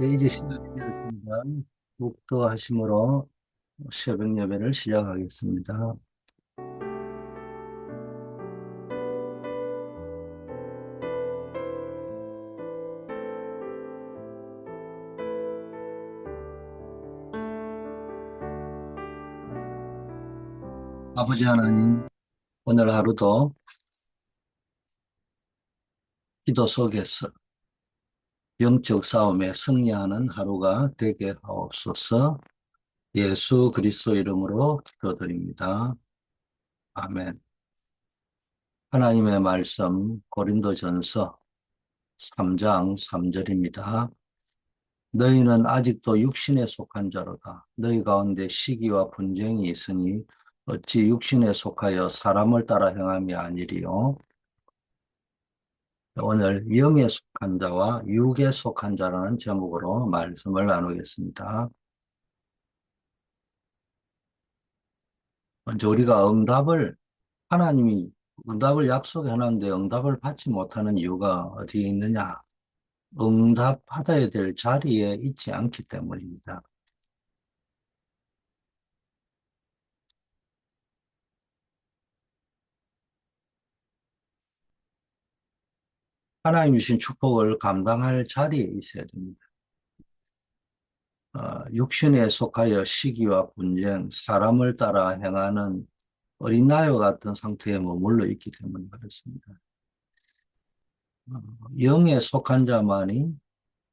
네, 이제 시간이 되었습니다. 목도하심으로 새벽 예배를 시작하겠습니다. 아버지 하나님, 오늘 하루도 기도 속에서 영적 싸움에 승리하는 하루가 되게 하옵소서 예수 그리스도 이름으로 기도드립니다. 아멘. 하나님의 말씀 고린도전서 3장 3절입니다. 너희는 아직도 육신에 속한 자로다. 너희 가운데 시기와 분쟁이 있으니 어찌 육신에 속하여 사람을 따라 행함이 아니리요. 오늘 영에 속한 자와 육에 속한 자라는 제목으로 말씀을 나누겠습니다. 먼저 우리가 응답을 하나님이 응답을 약속해 놨는데 응답을 받지 못하는 이유가 어디에 있느냐? 응답 받아야 될 자리에 있지 않기 때문입니다. 하나님 주신 축복을 감당할 자리에 있어야 됩니다. 어, 육신에 속하여 시기와 분쟁, 사람을 따라 행하는 어린아이와 같은 상태에 머물러 있기 때문에 그렇습니다. 어, 영에 속한 자만이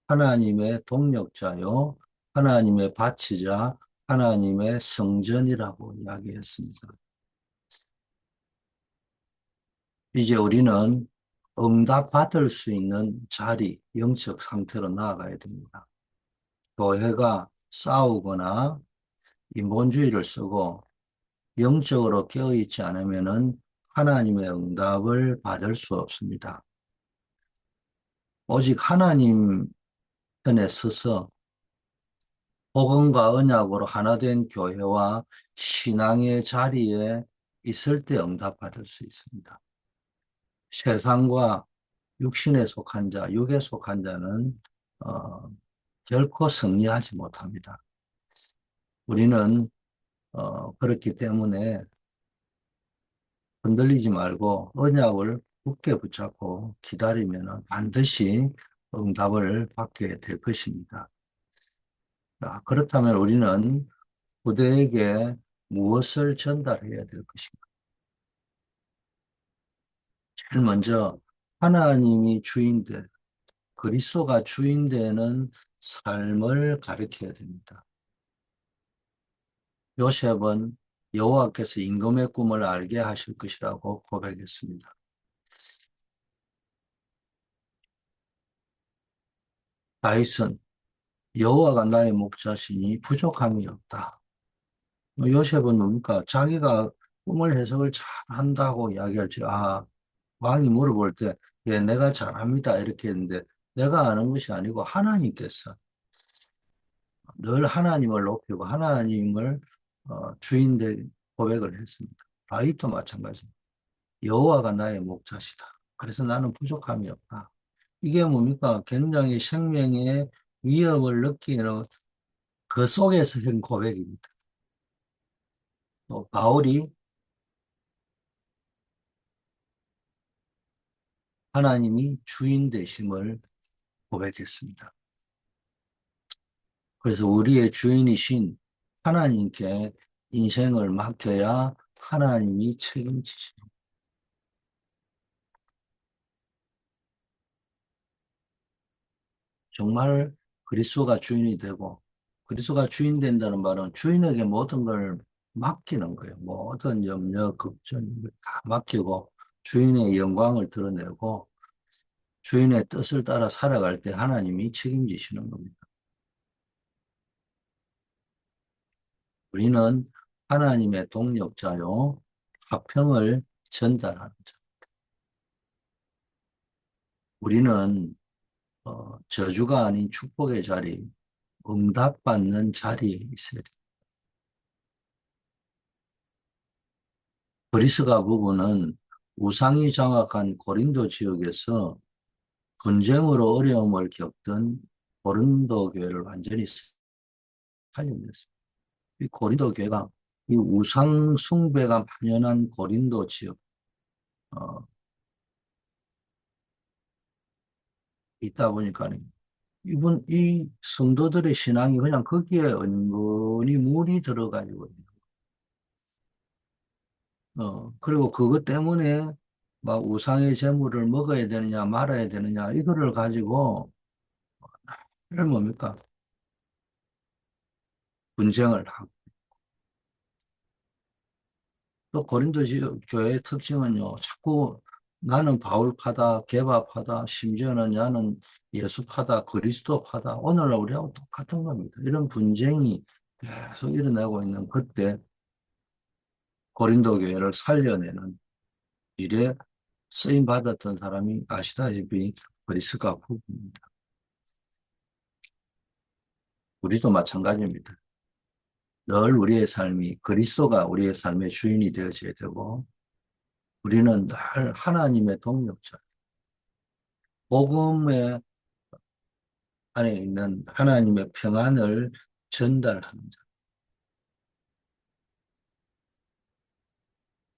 하나님의 동력자요, 하나님의 바치자, 하나님의 성전이라고 이야기했습니다. 이제 우리는 응답받을 수 있는 자리, 영적 상태로 나아가야 됩니다. 교회가 싸우거나 인본주의를 쓰고 영적으로 깨어있지 않으면 하나님의 응답을 받을 수 없습니다. 오직 하나님 편에 서서 복음과 언약으로 하나 된 교회와 신앙의 자리에 있을 때 응답받을 수 있습니다. 세상과 육신에 속한 자, 육에 속한 자는 어, 결코 승리하지 못합니다. 우리는 어, 그렇기 때문에 흔들리지 말고 언약을 굳게 붙잡고 기다리면 반드시 응답을 받게 될 것입니다. 자, 그렇다면 우리는 부대에게 무엇을 전달해야 될 것인가? 제일 먼저 하나님이 주인되 그리스도가 주인되는 삶을 가르쳐야 됩니다. 요셉은 여호와께서 임금의 꿈을 알게 하실 것이라고 고백했습니다. 다윗은 여호와가 나의 목자시니 부족함이 없다. 요셉은 뭡니까? 자기가 꿈을 해석을 잘 한다고 이야기할지, 아, 왕이 물어볼 때, 예, 내가 잘합니다. 이렇게 했는데, 내가 아는 것이 아니고 하나님께서 늘 하나님을 높이고 하나님을 어, 주인된 고백을 했습니다. 다윗도 마찬가지입니다. 여호와가 나의 목자시다. 그래서 나는 부족함이 없다. 이게 뭡니까? 굉장히 생명의 위협을 느끼는 그 속에서 한 고백입니다. 또 바울이 하나님이 주인 되심을 고백했습니다. 그래서 우리의 주인이신 하나님께 인생을 맡겨야 하나님이 책임지십니다. 정말 그리스도가 주인이 되고 그리스도가 주인 된다는 말은 주인에게 모든 걸 맡기는 거예요. 모든 염려, 걱정 다 맡기고 주인의 영광을 드러내고 주인의 뜻을 따라 살아갈 때 하나님이 책임지시는 겁니다. 우리는 하나님의 동력자요, 화평을 전달하는 자. 우리는 어, 저주가 아닌 축복의 자리, 응답받는 자리에 있어야 됩니다. 브리스가 부부는 우상이 장악한 고린도 지역에서 분쟁으로 어려움을 겪던 고린도 교회를 완전히 살려냈습니다. 이 고린도 교회가 이 우상 숭배가 만연한 고린도 지역 어, 있다 보니까 이분 이 성도들의 신앙이 그냥 거기에 은근히 물이 들어가지고 어 그리고 그것 때문에 막 우상의 재물을 먹어야 되느냐 말아야 되느냐 이거를 가지고 이걸 뭡니까 분쟁을 하고 또 고린도 교회의 특징은요 자꾸 나는 바울파다, 개바파다, 심지어는 나는 예수파다, 그리스도파다. 오늘날 우리하고 똑같은 겁니다. 이런 분쟁이 계속 일어나고 있는 그때 고린도 교회를 살려내는 일에 쓰임 받았던 사람이 아시다시피 그리스가 부부입니다. 우리도 마찬가지입니다. 늘 우리의 삶이 그리스도가 우리의 삶의 주인이 되어져야 되고 우리는 늘 하나님의 동력자. 복음의 안에 있는 하나님의 평안을 전달하는 자.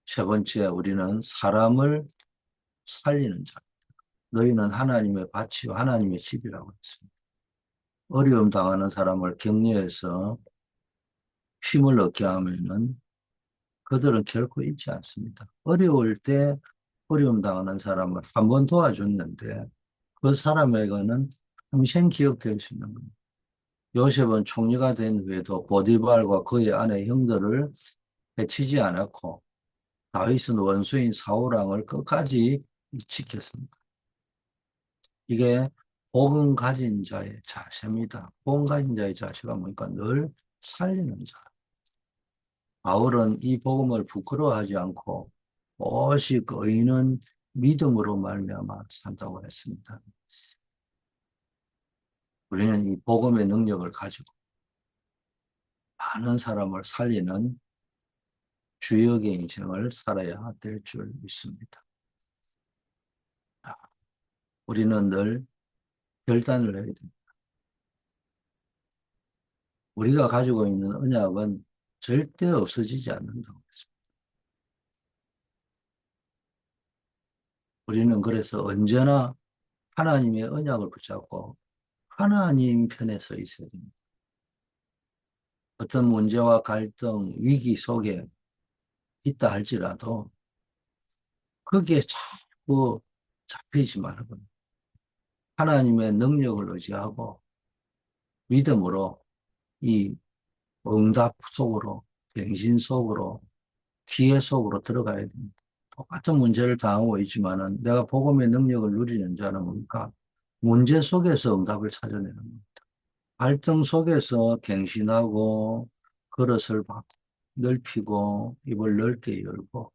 세 번째, 우리는 사람을 살리는 자. 너희는 하나님의 밭이요 하나님의 집이라고 했습니다. 어려움 당하는 사람을 격려해서 힘을 얻게 하면은 그들은 결코 잊지 않습니다. 어려울 때 어려움 당하는 사람을 한 번 도와줬는데 그 사람에게는 평생 기억될 수 있는 겁니다. 요셉은 총리가 된 후에도 보디발과 그의 아내 형들을 해치지 않았고 다윗은 원수인 사울왕을 끝까지 지켰습니다. 이게 복음 가진 자의 자세입니다. 복음 가진 자의 자세가 뭐니까 늘 살리는 자. 바울은 이 복음을 부끄러워하지 않고 오직 의인은 믿음으로 말미암아 산다고 했습니다. 우리는 이 복음의 능력을 가지고 많은 사람을 살리는 주역의 인생을 살아야 될 줄 믿습니다. 우리는 늘 결단을 해야 됩니다. 우리가 가지고 있는 언약은 절대 없어지지 않는다고 했습니다. 우리는 그래서 언제나 하나님의 언약을 붙잡고 하나님 편에 서 있어야 됩니다. 어떤 문제와 갈등, 위기 속에 있다 할지라도 거기에 자꾸 잡히지 말고 하나님의 능력을 의지하고 믿음으로 이 응답 속으로, 갱신 속으로, 기회 속으로 들어가야 됩니다. 똑같은 문제를 당하고 있지만은 내가 복음의 능력을 누리는 자는 뭡니까? 문제 속에서 응답을 찾아내는 겁니다. 갈등 속에서 갱신하고 그릇을 넓히고 입을 넓게 열고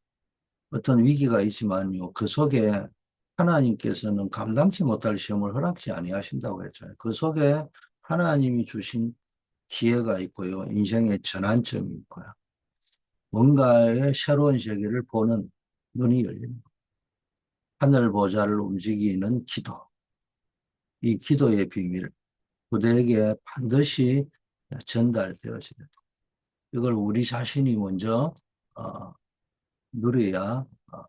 어떤 위기가 있지만요. 그 속에 하나님께서는 감당치 못할 시험을 허락지 아니하신다고 했잖아요. 그 속에 하나님이 주신 기회가 있고요. 인생의 전환점이 있고요. 뭔가의 새로운 세계를 보는 눈이 열립니다. 하늘 보좌를 움직이는 기도. 이 기도의 비밀, 그들에게 반드시 전달되어져야 됩니다. 이걸 우리 자신이 먼저 어, 누려야 어,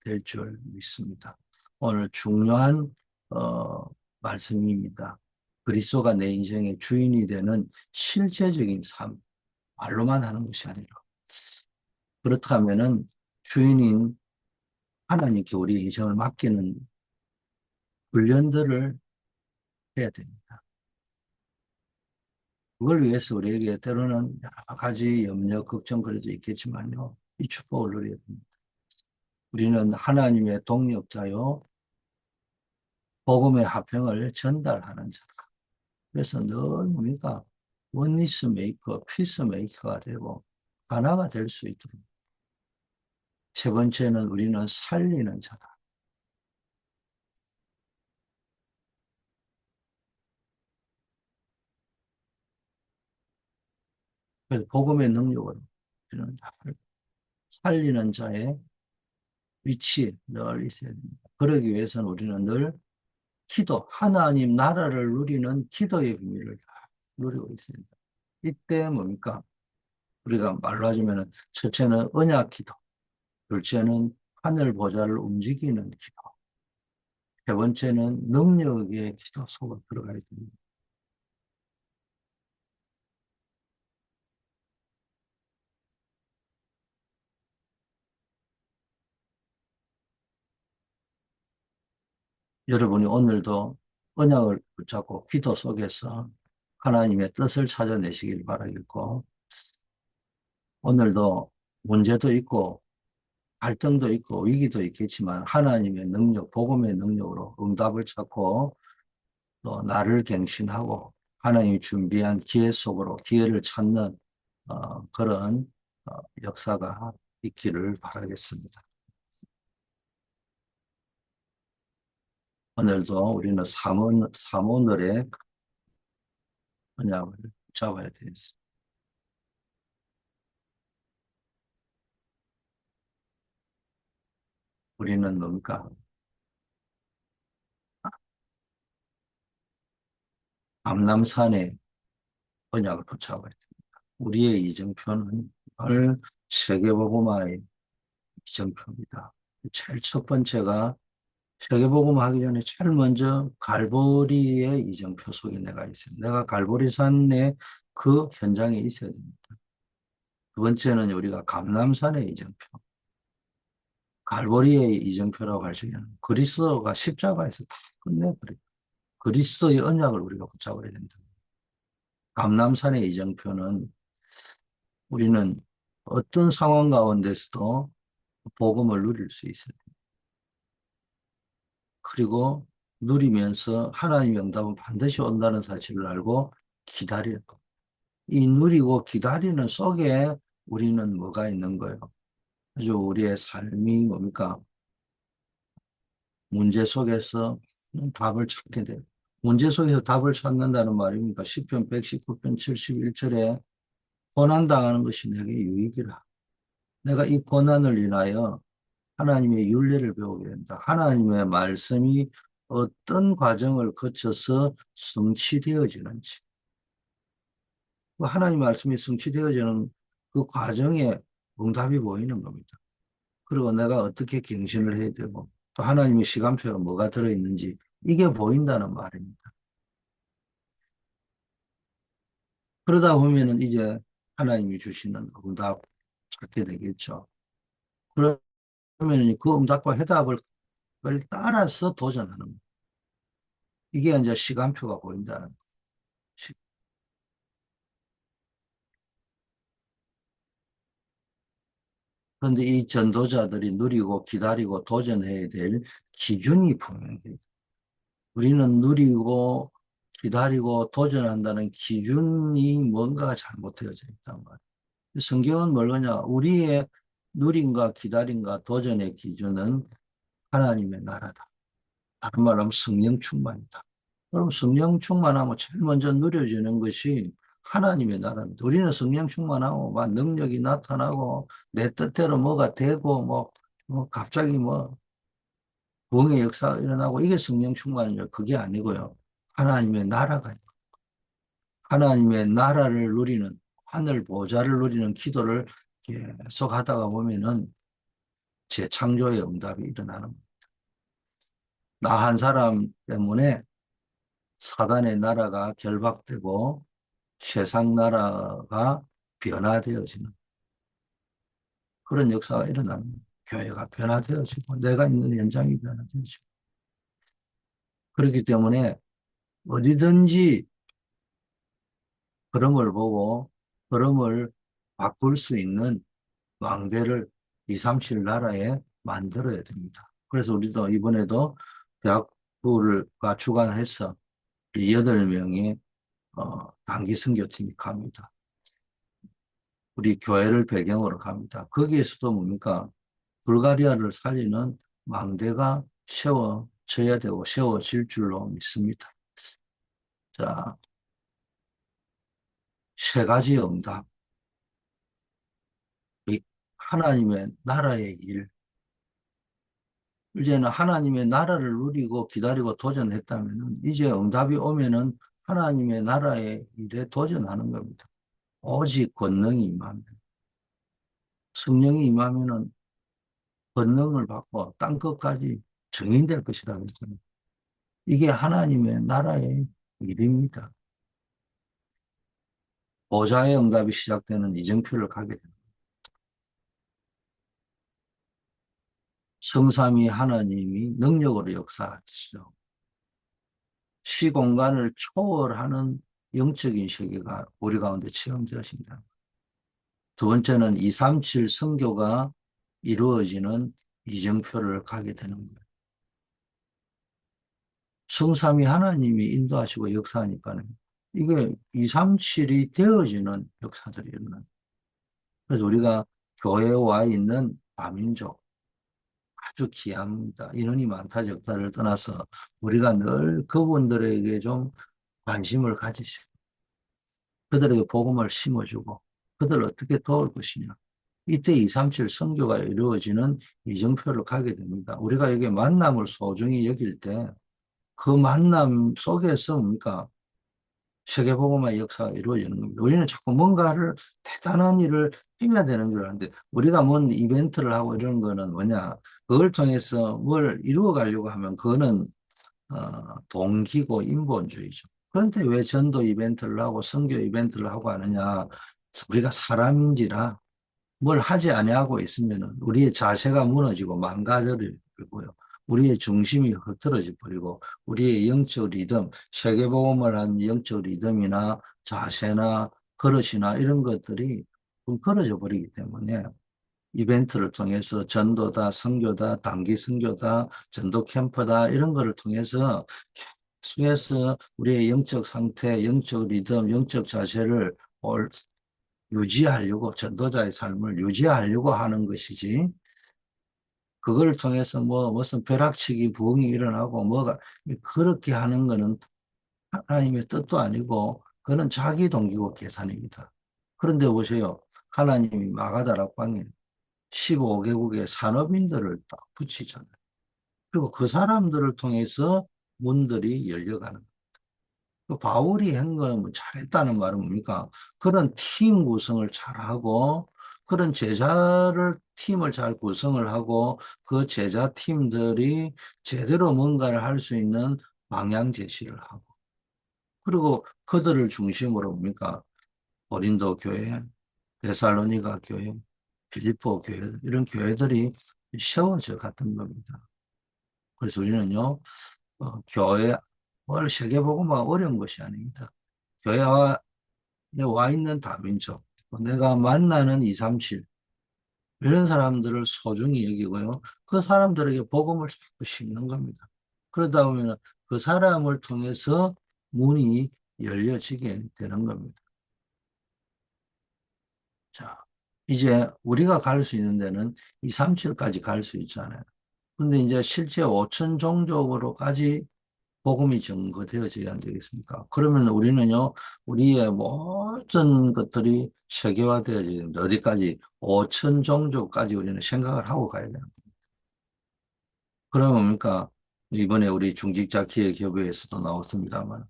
될줄 믿습니다. 오늘 중요한 어, 말씀입니다. 그리스도가 내 인생의 주인이 되는 실제적인 삶, 말로만 하는 것이 아니라 그렇다면은 주인인 하나님께 우리 인생을 맡기는 훈련들을 해야 됩니다. 그걸 위해서 우리에게 때로는 여러 가지 염려, 걱정 그래도 있겠지만요. 이 축복을 누려야 됩니다. 우리는 하나님의 동력자요. 복음의 화평을 전달하는 자다. 그래서 늘 우리가 원리스 메이커, 피스 메이커가 되고 하나가 될 수 있도록. 세 번째는 우리는 살리는 자다. 그래서 복음의 능력으로 우리는 살리는 자의 위치에 늘 있어야 됩니다. 그러기 위해서는 우리는 늘 기도, 하나님 나라를 누리는 기도의 비밀을 누리고 있습니다. 이때 뭡니까? 우리가 말로 하자면 첫째는 언약 기도, 둘째는 하늘 보좌를 움직이는 기도, 세 번째는 능력의 기도 속으로 들어가야 됩니다. 여러분이 오늘도 언약을 붙잡고 기도 속에서 하나님의 뜻을 찾아내시길 바라겠고, 오늘도 문제도 있고, 갈등도 있고, 위기도 있겠지만, 하나님의 능력, 복음의 능력으로 응답을 찾고, 또 나를 갱신하고, 하나님이 준비한 기회 속으로 기회를 찾는 어, 그런 어, 역사가 있기를 바라겠습니다. 오늘도 우리는 삼원, 삼원을의 언약을 잡아야 되겠습니다. 우리는 뭡니까? 암남산에 언약을 붙잡아야 됩니다. 우리의 이정표는 늘 세계복음화의 이정표입니다. 제일 첫 번째가 세계복음 하기 전에 제일 먼저 갈보리의 이정표 속에 내가 있어요. 내가 갈보리산의 그 현장에 있어야 됩니다. 두 번째는 우리가 감남산의 이정표. 갈보리의 이정표라고 할 수 있는 그리스도가 십자가에서 다 끝내버려요. 그리스도의 언약을 우리가 붙잡아야 된다. 감남산의 이정표는 우리는 어떤 상황 가운데서도 복음을 누릴 수 있어요. 그리고 누리면서 하나님의 응답은 반드시 온다는 사실을 알고 기다리는 것. 이 누리고 기다리는 속에 우리는 뭐가 있는 거예요? 아주 우리의 삶이 뭡니까? 문제 속에서 답을 찾게 돼요. 문제 속에서 답을 찾는다는 말입니까? 10편 119편 71절에 고난당하는 것이 내게 유익이라. 내가 이 고난을 인하여 하나님의 윤례를 배우게 된다. 하나님의 말씀이 어떤 과정을 거쳐서 성취되어지는지. 그 하나님 말씀이 성취되어지는 그 과정에 응답이 보이는 겁니다. 그리고 내가 어떻게 갱신을 해야 되고 또 하나님의 시간표가 뭐가 들어있는지 이게 보인다는 말입니다. 그러다 보면은 이제 하나님이 주시는 응답 찾게 되겠죠. 그러 면 그 응답과 해답을 따라서 도전하는 거예요. 이게 이제 시간표가 보인다는 거예요. 그런데 이 전도자들이 누리고 기다리고 도전해야 될 기준이 분명해요. 우리는 누리고 기다리고 도전한다는 기준이 뭔가가 잘못되어져 있단 말이에요. 성경은 뭘 거냐? 우리의 누림과 기다림과 도전의 기준은 하나님의 나라다. 다른 말로 하면 성령 충만이다. 그럼 성령 충만하면 제일 먼저 누려지는 것이 하나님의 나라입니다. 우리는 성령 충만하고 막 능력이 나타나고 내 뜻대로 뭐가 되고 뭐, 뭐 갑자기 뭐 부흥의 역사가 일어나고 이게 성령 충만이죠. 그게 아니고요. 하나님의 나라가 하나님의 나라를 누리는 하늘 보좌를 누리는 기도를 계속 하다가 보면은 재창조의 응답이 일어나는 겁니다. 나 한 사람 때문에 사단의 나라가 결박되고 세상 나라가 변화되어지는 그런 역사가 일어나는 겁니다. 교회가 변화되어지고 내가 있는 현장이 변화되어지고 그렇기 때문에 어디든지 그런 걸 보고 그럼을 바꿀 수 있는 왕대를 2, 3, 7 나라에 만들어야 됩니다. 그래서 우리도 이번에도 대학부가 주관해서 여덟 명의 어, 단기 선교팀이 갑니다. 우리 교회를 배경으로 갑니다. 거기에서도 뭡니까? 불가리아를 살리는 망대가 세워져야 되고 세워질 줄로 믿습니다. 자, 세 가지 응답. 하나님의 나라의 일, 이제는 하나님의 나라를 누리고 기다리고 도전했다면 이제 응답이 오면은 하나님의 나라의 일에 도전하는 겁니다. 오직 권능이 임하면 성령이 임하면은 권능을 받고 땅 끝까지 증인될 했잖아요. 이게 하나님의 나라의 일입니다. 보좌의 응답이 시작되는 이정표를 가게 됩니다. 성삼위 하나님이 능력으로 역사하시죠. 시공간을 초월하는 영적인 세계가 우리 가운데 체험되어집니다. 두 번째는 237 성교가 이루어지는 이정표를 가게 되는 거예요. 성삼위 하나님이 인도하시고 역사하니까는 이게 237이 되어지는 역사들이었나. 그래서 우리가 교회에 와 있는 다민족, 아주 귀합니다. 인원이 많다 적다를 떠나서 우리가 늘 그분들에게 좀 관심을 가지시고 그들에게 복음을 심어주고 그들을 어떻게 도울 것이냐. 이때 237 선교가 이루어지는 이정표를 가게 됩니다. 우리가 이게 만남을 소중히 여길 때 그 만남 속에서 뭡니까? 세계복음화의 역사가 이루어지는 겁니다. 우리는 자꾸 뭔가를 대단한 일을 해야 되는 줄 아는데 우리가 뭔 이벤트를 하고 이런 거는 뭐냐 그걸 통해서 뭘 이루어 가려고 하면 그거는 어, 동기고 인본주의죠. 그런데 왜 전도 이벤트를 하고 선교 이벤트를 하고 하느냐 우리가 사람인지라 뭘 하지 아니하고 있으면 우리의 자세가 무너지고 망가져버리고요. 우리의 중심이 흐트러져 버리고 우리의 영적 리듬, 세계보험을 한 영적 리듬이나 자세나 그릇이나 이런 것들이 끊어져 버리기 때문에 이벤트를 통해서 전도다, 선교다, 단기 선교다, 전도 캠프다 이런 거를 통해서 계속해서 우리의 영적 상태, 영적 리듬, 영적 자세를 유지하려고 전도자의 삶을 유지하려고 하는 것이지 그걸 통해서 뭐 무슨 벼락치기 부흥이 일어나고 뭐가 그렇게 하는 거는 하나님의 뜻도 아니고 그는 자기 동기고 계산입니다. 그런데 보세요. 하나님이 마가다라 광에 15개국의 산업인들을 딱 붙이잖아요. 그리고 그 사람들을 통해서 문들이 열려가는 겁니다. 그 바울이 한 거는 뭐 잘했다는 말은 뭡니까? 그런 팀 구성을 잘하고 그런 제자를 팀을 잘 구성을 하고 그 제자 팀들이 제대로 뭔가를 할 수 있는 방향 제시를 하고 그리고 그들을 중심으로 뭡니까? 고린도 교회, 데살로니가 교회, 필리포 교회 이런 교회들이 세워져 갔던 겁니다. 그래서 우리는요 어, 교회 뭘 세계보고만 어려운 것이 아닙니다. 교회와 와 있는 다민족 내가 만나는 2, 3, 7 이런 사람들을 소중히 여기고요. 그 사람들에게 복음을 심는 겁니다. 그러다 보면 그 사람을 통해서 문이 열려지게 되는 겁니다. 자, 이제 우리가 갈 수 있는 데는 2, 3, 7까지 갈 수 있잖아요. 근데 이제 실제 5천 종족으로까지 복음이 증거되어져야 안 되겠습니까? 그러면 우리는요, 우리의 모든 것들이 세계화되어져야 됩니다. 어디까지? 5천 종족까지 우리는 생각을 하고 가야 겁니다. 그러면 뭡니까? 이번에 우리 중직자 기획협의회에서도 나왔습니다만,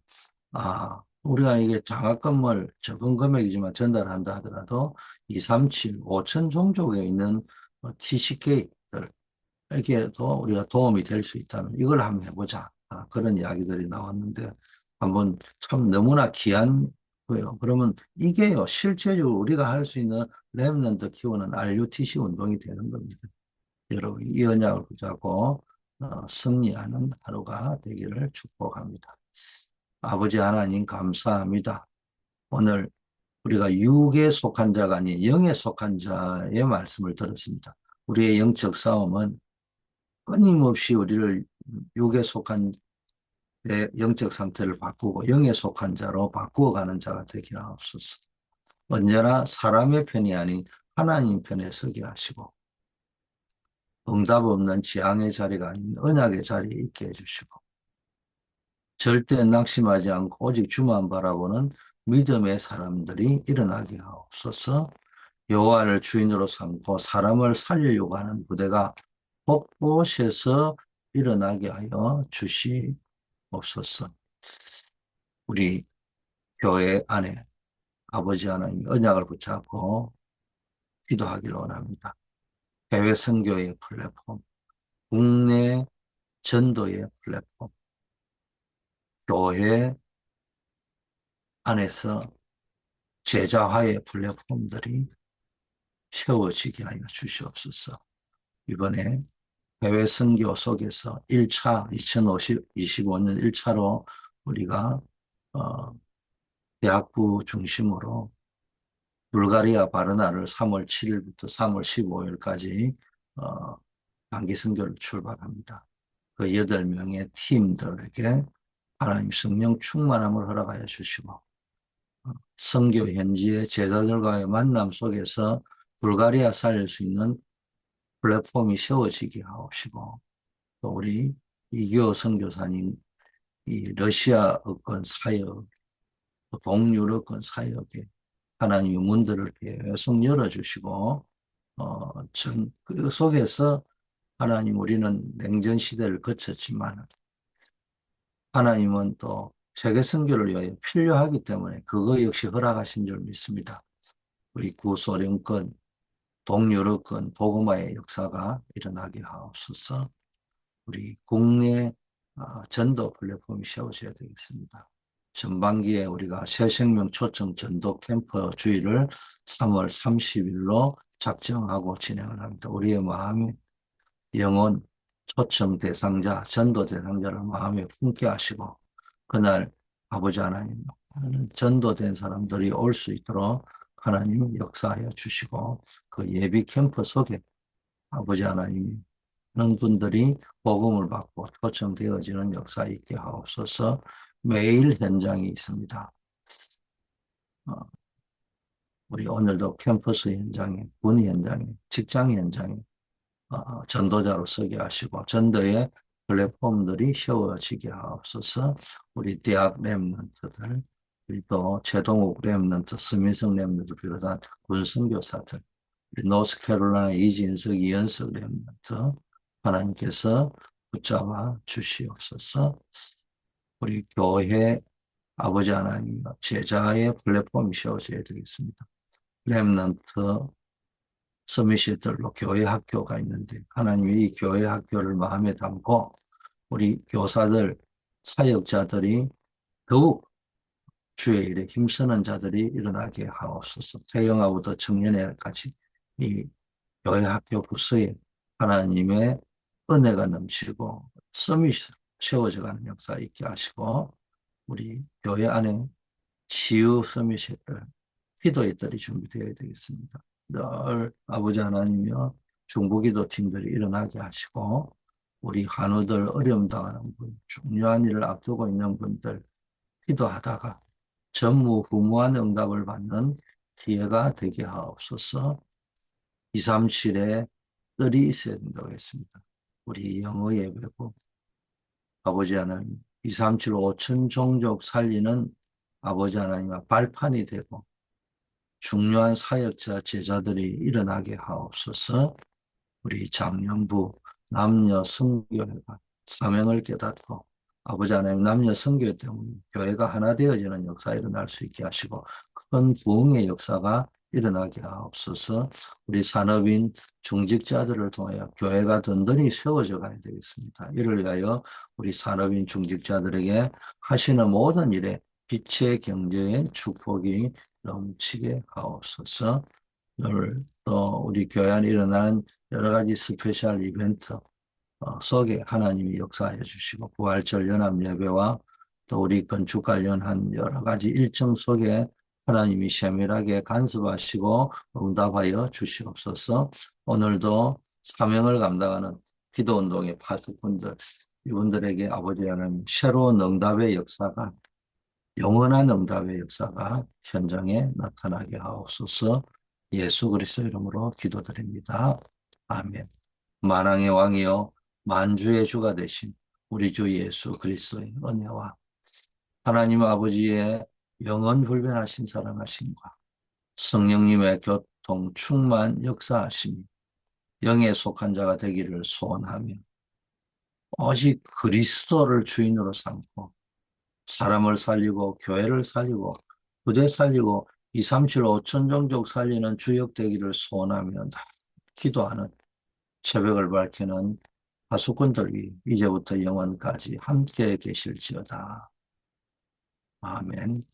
아, 우리가 이게 장학금을 적은 금액이지만 전달한다 하더라도 2, 3, 7, 5천 종족에 있는 TCK들에게도 우리가 도움이 될 수 있다면 이걸 한번 해보자. 아, 그런 이야기들이 나왔는데 한번 참 너무나 귀한 거예요. 그러면 이게요, 실제적으로 우리가 할 수 있는 랩런드 키우는 RUTC 운동이 되는 겁니다. 여러분, 이 언약을 붙잡고 어, 승리하는 하루가 되기를 축복합니다. 아버지 하나님 감사합니다. 오늘 우리가 육에 속한 자가 아닌 영에 속한 자의 말씀을 들었습니다. 우리의 영적 싸움은 끊임없이 우리를 육에 속한 내 영적 상태를 바꾸고 영에 속한 자로 바꾸어가는 자가 되기를 하옵소서. 언제나 사람의 편이 아닌 하나님 편에 서게 하시고 응답 없는 지향의 자리가 아닌 언약의 자리에 있게 해주시고 절대 낙심하지 않고 오직 주만 바라보는 믿음의 사람들이 일어나게 하옵소서 여호와를 주인으로 삼고 사람을 살리려고 하는 부대가 곳곳에서 일어나게 하여 주시 옵소서. 우리 교회 안에 아버지 하나님 언약을 붙잡고 기도하기를 원합니다. 해외 선교의 플랫폼, 국내 전도의 플랫폼, 교회 안에서 제자화의 플랫폼들이 세워지게 하여 주시옵소서. 이번에 해외 선교 속에서 1차 2025년 1차로 우리가 어, 대학부 중심으로 불가리아 바르나를 3월 7일부터 3월 15일까지 어, 단기 선교를 출발합니다. 그 8명의 팀들에게 하나님 성령 충만함을 허락하여 주시고 어, 선교 현지의 제자들과의 만남 속에서 불가리아 살릴 수 있는 플랫폼이 세워지게 하옵시고 또 우리 이교 선교사님 이 러시아 어권 사역 또 동유럽권 사역에 하나님의 문들을 계속 열어주시고 어, 전, 그 속에서 하나님 우리는 냉전 시대를 거쳤지만 하나님은 또 세계 선교를 위하여 필요하기 때문에 그거 역시 허락하신 줄 믿습니다. 우리 구소련권, 동유럽권, 보고마의 역사가 일어나게 하옵소서. 우리 국내 아, 전도 플랫폼이 세워져야 되겠습니다. 전반기에 우리가 새생명 초청 전도 캠프 주의를 3월 30일로 작정하고 진행을 합니다. 우리의 마음이 영혼 초청 대상자, 전도 대상자를 마음에 품게 하시고 그날 아버지 하나님 전도된 사람들이 올 수 있도록 하나님 역사하여 주시고 그 예비 캠프 속에 아버지 하나님이 그런 분들이 복음을 받고 초청되어지는 역사 있게 하옵소서 매일 현장이 있습니다. 어, 우리 오늘도 캠퍼스 현장에, 군 현장에, 직장 현장에 어, 전도자로 서게 하시고 전도의 플랫폼들이 세워지게 하옵소서 우리 대학 랩런트들 또 최동욱 랩런트, 스민성 랩런트 비롯한 군선교사들 우리 노스캐롤라이나 이진석, 이연석 랩런트 하나님께서 붙잡아 주시옵소서 우리 교회 아버지 하나님 제자의 플랫폼이 세워져야 되겠습니다. 랩런트 서밋시들로 교회 학교가 있는데 하나님이 이 교회 학교를 마음에 담고 우리 교사들 사역자들이 더욱 주의 일에 힘쓰는 자들이 일어나게 하옵소서. 태영아부터 청년회까지 이 교회 학교 부서에 하나님의 은혜가 넘치고 썸이 세워져가는 역사 있게 하시고 우리 교회 안에 치유 서밋들 기도의 들이 준비되어야 되겠습니다. 늘 아버지 하나님이여 중보기도 팀들이 일어나게 하시고 우리 한우들 어려움 당하는 분, 중요한 일을 앞두고 있는 분들 기도하다가 전무후무한 응답을 받는 기회가 되게 하옵소서. 237에 뜰이 있어야 된다고 했습니다. 우리 영어 예배고. 아버지 하나님 237 5천 종족 살리는 아버지 하나님과 발판이 되고 중요한 사역자 제자들이 일어나게 하옵소서. 우리 장년부 남녀 성교회가 사명을 깨닫고 아버지 하나님 남녀 성교 때문에 교회가 하나 되어지는 역사 일어날 수 있게 하시고 큰 부흥의 역사가 일어나게 하옵소서 우리 산업인 중직자들을 통하여 교회가 든든히 세워져 가야 되겠습니다. 이를 위하여 우리 산업인 중직자들에게 하시는 모든 일에 빛의 경제의 축복이 넘치게 하옵소서. 오늘 또 우리 교회 안에 일어난 여러 가지 스페셜 이벤트 어, 속에 하나님이 역사해 주시고 부활절 연합 예배와 또 우리 건축 관련한 여러 가지 일정 속에 하나님이 세밀하게 간섭하시고 응답하여 주시옵소서. 오늘도 사명을 감당하는 기도운동의 파수꾼들 이분들에게 아버지 하나님 새로운 응답의 역사가 영원한 응답의 역사가 현장에 나타나게 하옵소서 예수 그리스도 이름으로 기도드립니다. 아멘. 만왕의 왕이요 만주의 주가 되신 우리 주 예수 그리스도의 은혜와 하나님 아버지의 영원 불변하신 사랑하심과 성령님의 교통 충만 역사하심이 영에 속한 자가 되기를 소원하며 오직 그리스도를 주인으로 삼고 사람을 살리고 교회를 살리고 부대 살리고 2, 3, 7, 5천 종족 살리는 주역 되기를 소원하며 기도하는 새벽을 밝히는 하수꾼들이 이제부터 영원까지 함께 계실지어다. 아멘.